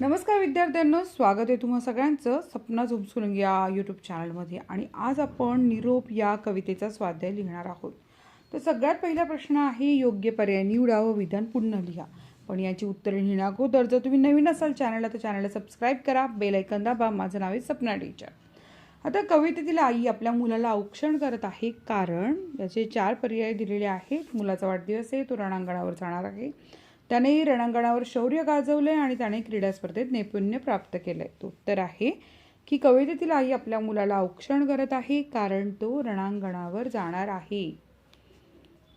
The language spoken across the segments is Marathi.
नमस्कार विद्यार्थ्यांनो स्वागत आहे तुम्हा सगळ्यांचं सपना झुमसुरंग या यूट्यूब चॅनलमध्ये आणि आज आपण निरोप या कवितेचा स्वाध्याय लिहिणार आहोत. तर सगळ्यात पहिला प्रश्न आहे योग्य पर्याय निवडा व विधान पुन्हा लिहा. पण याची उत्तरे लिहिण्या अगोदर जर तुम्ही नवीन असाल चॅनलला तर चॅनलला सबस्क्राईब करा बेल दाबा. माझं नाव आहे सपना टीचर. आता कवितेतील आई आपल्या मुलाला औक्षण करत आहे कारण याचे चार पर्याय दिलेले आहेत. मुलाचा वाढदिवस आहे तो रणांगणावर जाणार आहे. त्याने रणांगणावर शौर्य गाजवले आणि त्याने क्रीडा स्पर्धेत नैपुण्य प्राप्त केलंय तो उत्तर आहे की कवितेतील आई आपल्या मुलाला औक्षण करत आहे कारण तो रणांगणावर जाणार आहे.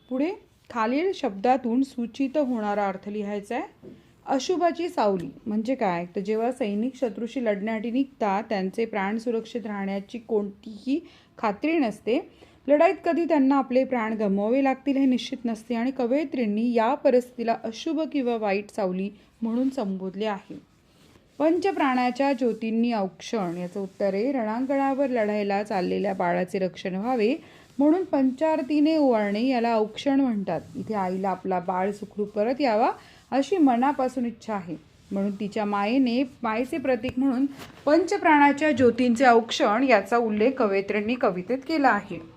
पुढे खालील शब्दातून सूचित होणारा अर्थ लिहायचा आहे अशुभाची सावली म्हणजे काय? तर जेव्हा सैनिक शत्रूशी लढण्यासाठी निघतात त्यांचे प्राण सुरक्षित राहण्याची कोणतीही खात्री नसते लढाईत कधी त्यांना आपले प्राण गमवावे लागतील हे निश्चित नसते आणि कवयित्रींनी या परिस्थितीला अशुभ किंवा वाईट सावली म्हणून संबोधले आहे. पंचप्राणाच्या ज्योतींनी औक्षण याचं उत्तर आहे. रणांगणावर लढायला चाललेल्या बाळाचे रक्षण व्हावे म्हणून पंचारतीने ओवाळणे याला औक्षण म्हणतात. इथे आईला आपला बाळ सुखरूप परत यावा अशी मनापासून इच्छा आहे. म्हणून तिच्या मायेने मायेचे प्रतीक म्हणून पंचप्राणाच्या ज्योतींचे औक्षण याचा उल्लेख कवयित्रींनी कवितेत केला आहे.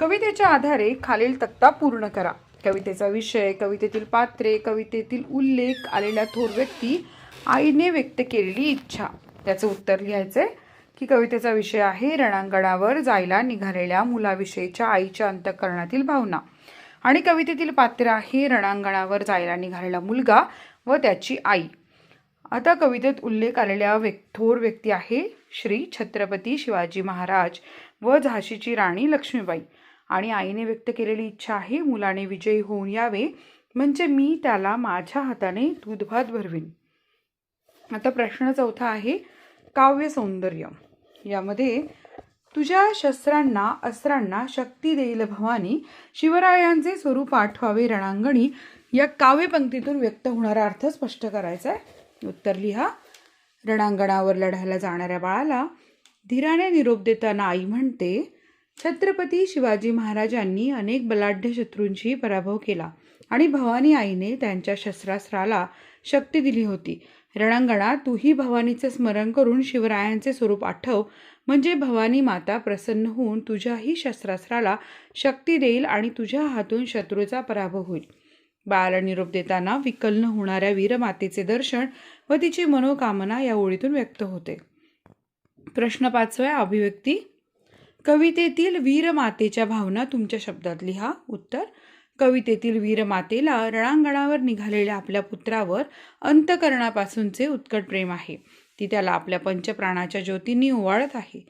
कवितेच्या आधारे खालील तक्ता पूर्ण करा. कवितेचा विषय कवितेतील पात्रे कवितेतील उल्लेख आलेल्या थोर व्यक्ती आईने व्यक्त केलेली इच्छा. त्याचं उत्तर लिहायचं आहे की कवितेचा विषय आहे रणांगणावर जायला निघालेल्या मुलाविषयीच्या आईच्या अंतःकरणातील भावना. आणि कवितेतील पात्र आहे रणांगणावर जायला निघालेला मुलगा व त्याची आई. आता कवितेत उल्लेख आलेल्या व्यक् थोर व्यक्ती आहे श्री छत्रपती शिवाजी महाराज व झाशीची राणी लक्ष्मीबाई. आणि आईने व्यक्त केलेली इच्छा आहे मुलाने विजयी होऊन यावे. म्हणजे मी त्याला माझ्या हाताने दूधभात भरवीन. आता प्रश्न चौथा आहे काव्य सौंदर्य. यामध्ये तुझ्या शस्त्रांना अस्त्रांना शक्ती देईल भवानी. शिवरायांचे स्वरूप आठवावे रणांगणी. या काव्यपंक्तीतून व्यक्त होणारा अर्थ स्पष्ट करायचा आहे. उत्तर लिहा. रणांगणावर लढायला जाणाऱ्या बाळाला धीराने निरोप देताना आई म्हणते छत्रपती शिवाजी महाराजांनी अनेक बलाढ्य शत्रूंशी पराभव केला आणि भवानी आईने त्यांच्या शस्त्रास्त्राला शक्ती दिली होती. रणांगणात तूही भवानीचे स्मरण करून शिवरायांचे स्वरूप आठव म्हणजे भवानी माता प्रसन्न होऊन तुझ्याही शस्त्रास्त्राला शक्ती देईल आणि तुझ्या हातून शत्रूचा पराभव होईल. बाळाला निरोप देताना विकल्न होणाऱ्या वीरमातेचे दर्शन व तिची मनोकामना या ओळीतून व्यक्त होते. प्रश्न पाचव्या अभिव्यक्ती कवितेतील वीरमातेच्या भावना तुमच्या शब्दात लिहा. उत्तर कवितेतील वीरमातेला रणांगणावर निघालेल्या आपल्या पुत्रावर अंतकरणापासूनचे उत्कट प्रेम आहे. ती त्याला आपल्या पंचप्राणाच्या ज्योतींनी ओवाळत आहे.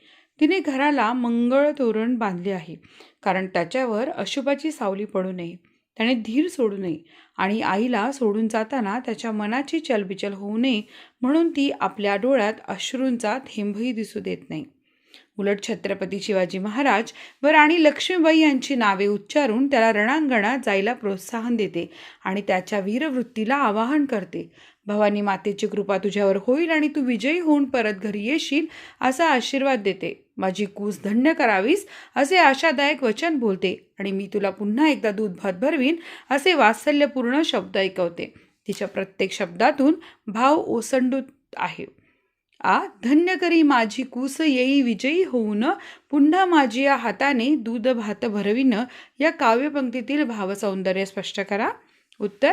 तिने घराला मंगळ तोरण बांधले आहे कारण त्याच्यावर अशुभाची सावली पडू नये. त्याने धीर सोडू नये आणि आईला सोडून जाताना त्याच्या मनाची चलबिचल होऊ नये म्हणून ती आपल्या डोळ्यात अश्रूंचा थेंबही दिसू देत नाही. उलट छत्रपती शिवाजी महाराज व राणी लक्ष्मीबाई यांची नावे उच्चारून त्याला रणांगणात जायला प्रोत्साहन देते आणि त्याच्या वीरवृत्तीला आवाहन करते. भवानी मातेची कृपा तुझ्यावर होईल आणि तू विजयी होऊन परत घरी येशील असा आशीर्वाद देते. माझी कूस धन्य करावीस असे आशादायक वचन बोलते आणि मी तुला पुन्हा एकदा दूध भात भरवीन असे वात्सल्यपूर्ण शब्द ऐकवते. तिच्या प्रत्येक शब्दातून भाव ओसंडूत आहे. आ धन्य करी माझी कूस येई विजयी होऊन. पुन्हा माझी या हाताने दूध भात भरविन. या काव्यपंक्तीतील भावसौंदर्य स्पष्ट करा. उत्तर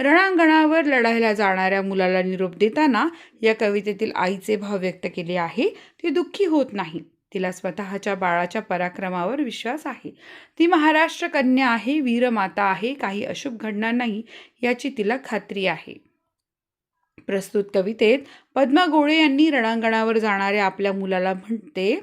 रणांगणावर लढायला जाणाऱ्या मुलाला निरोप देताना या कवितेतील आईचे भाव व्यक्त केले आहे. ती दुःखी होत नाही. तिला स्वतःच्या बाळाच्या पराक्रमावर विश्वास आहे. ती महाराष्ट्र कन्या आहे वीरमाता आहे काही अशुभ घडणार नाही याची तिला खात्री आहे. प्रस्तुत कवितेत पद्मा गोळे यांनी रणांगणावर जाणाऱ्या आपल्या मुलाला म्हणते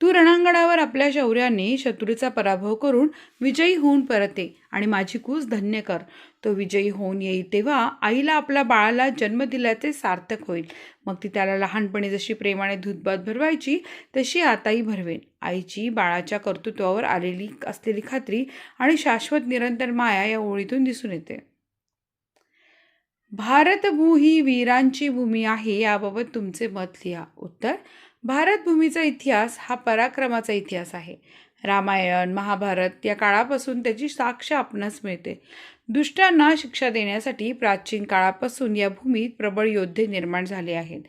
तू रणांगणावर आपल्या शौर्याने शत्रूचा पराभव करून विजयी होऊन परते आणि माझी कूस धन्य कर. तो विजयी होऊन येईल तेव्हा आईला आपल्या बाळाला जन्म दिल्याचे सार्थक होईल. मग ती त्याला लहानपणी जशी प्रेमाने दूधभात भरवायची तशी आताही भरवेन. आईची बाळाच्या कर्तृत्वावर आलेली असलेली खात्री आणि शाश्वत निरंतर माया या ओळीतून दिसून येते. भारतभू ही वीरांची भूमी आहे याबाबत तुमचे मत लिहा. उत्तर भारतभूमीचा इतिहास हा पराक्रमाचा इतिहास आहे. रामायण महाभारत या काळापासून त्याची साक्ष आपणास मिळते. दुष्टांना शिक्षा देण्यासाठी प्राचीन काळापासून या भूमीत प्रबळ योद्धे निर्माण झाले आहेत.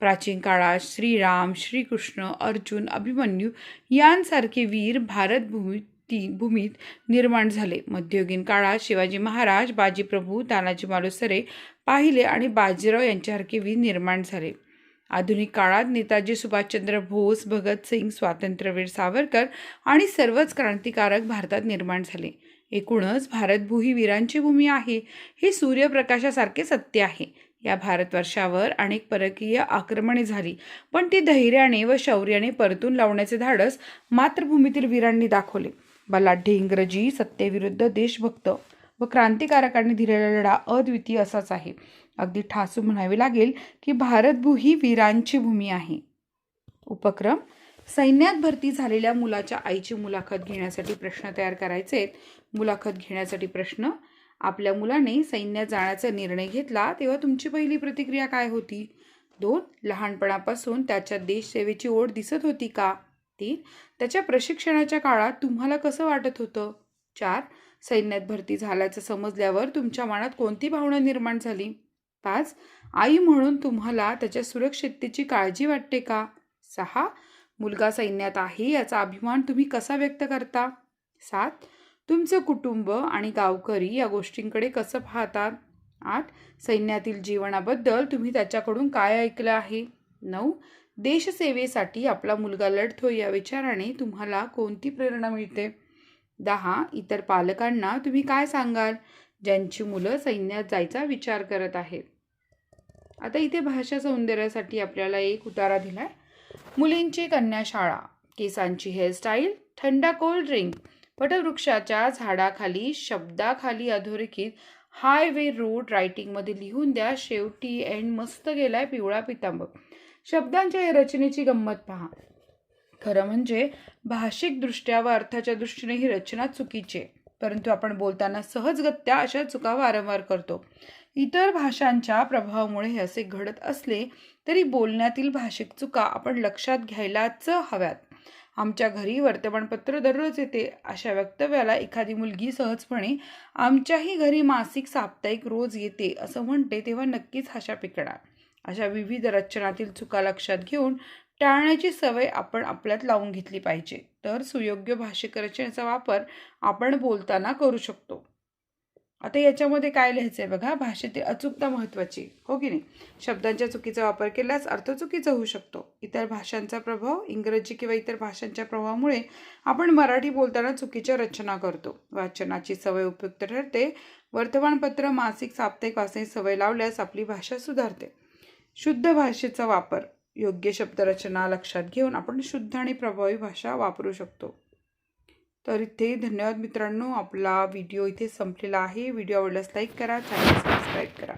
प्राचीन काळात श्रीराम श्रीकृष्ण अर्जुन अभिमन्यू यांसारखे वीर भारतभूमीत ती भूमीत निर्माण झाले. मध्ययुगीन काळात शिवाजी महाराज बाजीप्रभू तानाजी मालुसरे पाहिले आणि बाजीराव यांच्यासारखे वीर निर्माण झाले. आधुनिक काळात नेताजी सुभाषचंद्र बोस भगतसिंग स्वातंत्र्यवीर सावरकर आणि सर्वच क्रांतिकारक भारतात निर्माण झाले. एकूणच भारतभू ही वीरांची भूमी आहे. हे सूर्यप्रकाशासारखे सत्य आहे. या भारतवर्षावर अनेक परकीय आक्रमणे झाली पण ती धैर्याने व शौर्याने परतून लावण्याचे धाडस मातृभूमीतील वीरांनी दाखवले. बलाढ्य इंग्रजी सत्तेविरुद्ध देशभक्त व क्रांतिकारकांनी दिलेला लढा अद्वितीय असाच आहे. अगदी ठासून म्हणावे लागेल की भारतभू ही वीरांची भूमी आहे. उपक्रम सैन्यात भरती झालेल्या मुलाच्या आईची मुलाखत घेण्यासाठी प्रश्न तयार करायचे. आहेत मुलाखत घेण्यासाठी प्रश्न आपल्या मुलाने सैन्यात जाण्याचा निर्णय घेतला तेव्हा तुमची पहिली प्रतिक्रिया काय होती? दोन लहानपणापासून त्याच्या देशसेवेची ओढ दिसत होती का? तीन त्याच्या प्रशिक्षणाच्या काळात तुम्हाला कसं वाटत होतं? चार. सैन्यात भरती झाल्याचं समजल्यावर तुमच्या मनात कोणती भावना निर्माण झाली? पाच. आई म्हणून तुम्हाला त्याच्या सुरक्षिततेची काळजी वाटते का? सहा. मुलगा सैन्यात आहे याचा अभिमान तुम्ही कसा व्यक्त करता? सात. तुमचं कुटुंब आणि गावकरी या गोष्टींकडे कसं पाहतात? आठ. सैन्यातील जीवनाबद्दल तुम्ही त्याच्याकडून काय ऐकलं आहे? नऊ. देशसेवेसाठी आपला मुलगा लढतो या विचाराने तुम्हाला कोणती प्रेरणा मिळते? दहा इतर पालकांना तुम्ही काय सांगाल? ज्यांची मुलं सैन्यात जायचा विचार करत आहेत. आता इथे भाषा सौंदर्यासाठी आपल्याला एक उतारा दिला आहे मुलींची कन्याशाळा केसांची हेअरस्टाईल थंडा कोल्ड ड्रिंक वटवृक्षाच्या झाडाखाली शब्दाखाली अधोरेखित हायवे रोड रायटिंगमध्ये लिहून द्या. शेवटी एंड मस्त गेलाय पिवळा पितांब. शब्दांच्या या रचनेची गंमत पहा. खरं म्हणजे भाषिकदृष्ट्या व अर्थाच्या दृष्टीने ही रचना चुकीची परंतु आपण बोलताना सहजगत्या अशा चुका वारंवार करतो. इतर भाषांच्या प्रभावामुळे हे असे घडत असले तरी बोलण्यातील भाषिक चुका आपण लक्षात घ्यायलाच हव्यात. आमच्या घरी वर्तमानपत्र दररोज येते. अशा वक्तव्याला एखादी मुलगी सहजपणे आमच्याही घरी मासिक साप्ताहिक रोज येते असं म्हणते तेव्हा नक्कीच हशा पिकणार. अशा विविध रचनातील चुका लक्षात घेऊन टाळण्याची सवय आपण आपल्यात लावून घेतली पाहिजे. तर सुयोग्य भाषिक रचनेचा वापर आपण बोलताना करू शकतो. आता याच्यामध्ये काय लिहायचं आहे बघा? भाषेतील अचूकता महत्त्वाची हो की नाही? शब्दांच्या चुकीचा वापर केल्यास अर्थ चुकीचा होऊ शकतो. इतर भाषांचा प्रभाव इंग्रजी किंवा इतर भाषांच्या प्रभावामुळे आपण मराठी बोलताना चुकीच्या रचना करतो. वाचनाची सवय उपयुक्त ठरते. वर्तमानपत्र मासिक साप्ताहिक वाचण्याची सवय लावल्यास आपली भाषा सुधारते. शुद्ध भाषेचा वापर. योग्य शब्दरचना लक्षात घेऊन आपण शुद्ध आणि प्रभावी भाषा वापरू शकतो. तर इथे धन्यवाद मित्रांनो. आपला व्हिडिओ इथे संपलेला आहे. व्हिडिओ आवडल्यास लाईक करा चॅनल सबस्क्राईब करा.